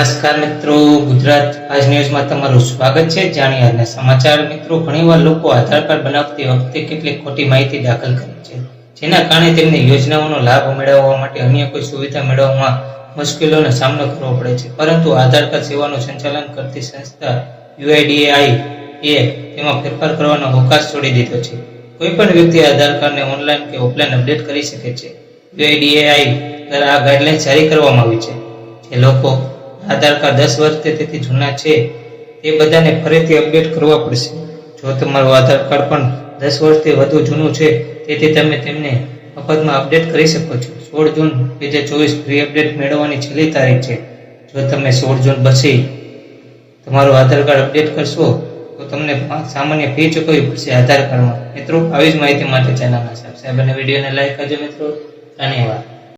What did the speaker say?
નમસ્કાર મિત્રો, ગુજરાત આજ ન્યૂઝમાં તમારું સ્વાગત છે. જાણીએ આજના સમાચાર. મિત્રો, ઘણીવાર લોકો આધાર કાર્ડ બનાવતી વખતે કેટલીક ખોટી માહિતી દાખલ કરે છે, જેના કારણે તેમને યોજનાઓનો લાભ મેળવવા માટે અન્ય કોઈ સુવિધા મેળવવામાં મુશ્કેલીઓનો સામનો કરવો પડે છે. પરંતુ આધાર કાર્ડ સેવાનું સંચાલન કરતી સંસ્થા યુઆઈડીએઆઈ એ તેમાં ફેરફાર કરવાનો અવકાશ છોડી દીધો છે. કોઈ પણ વ્યક્તિ આધાર કાર્ડને ઓનલાઈન કે ઓફલાઈન અપડેટ કરી શકે છે. યુઆઈડીએઆઈ દ્વારા આ ગાઈડલાઈન જારી કરવામાં આવી છે, જે લોકો આધાર કાર્ડ દસ વર્ષથી તેથી જૂના છે, તે બધાને ફરીથી અપડેટ કરવા પડશે. જો તમારું આધાર કાર્ડ પણ દસ વર્ષથી વધુ જૂનું છે, તેથી તમે તેમને મફતમાં અપડેટ કરી શકો છો. સોળ જૂન બે હજાર ચોવીસ ફ્રી અપડેટ મેળવવાની છેલ્લી તારીખ છે. જો તમે સોળ જૂન પછી તમારું આધાર કાર્ડ અપડેટ કરશો, તો તમને સામાન્ય ફી ચૂકવવી પડશે આધાર કાર્ડમાં. મિત્રો, આવી જ માહિતી માટે ચેનલના સબસ્ક્રાઈબ અને વિડીયોને લાઈક કરજો મિત્રો. ધન્યવાદ.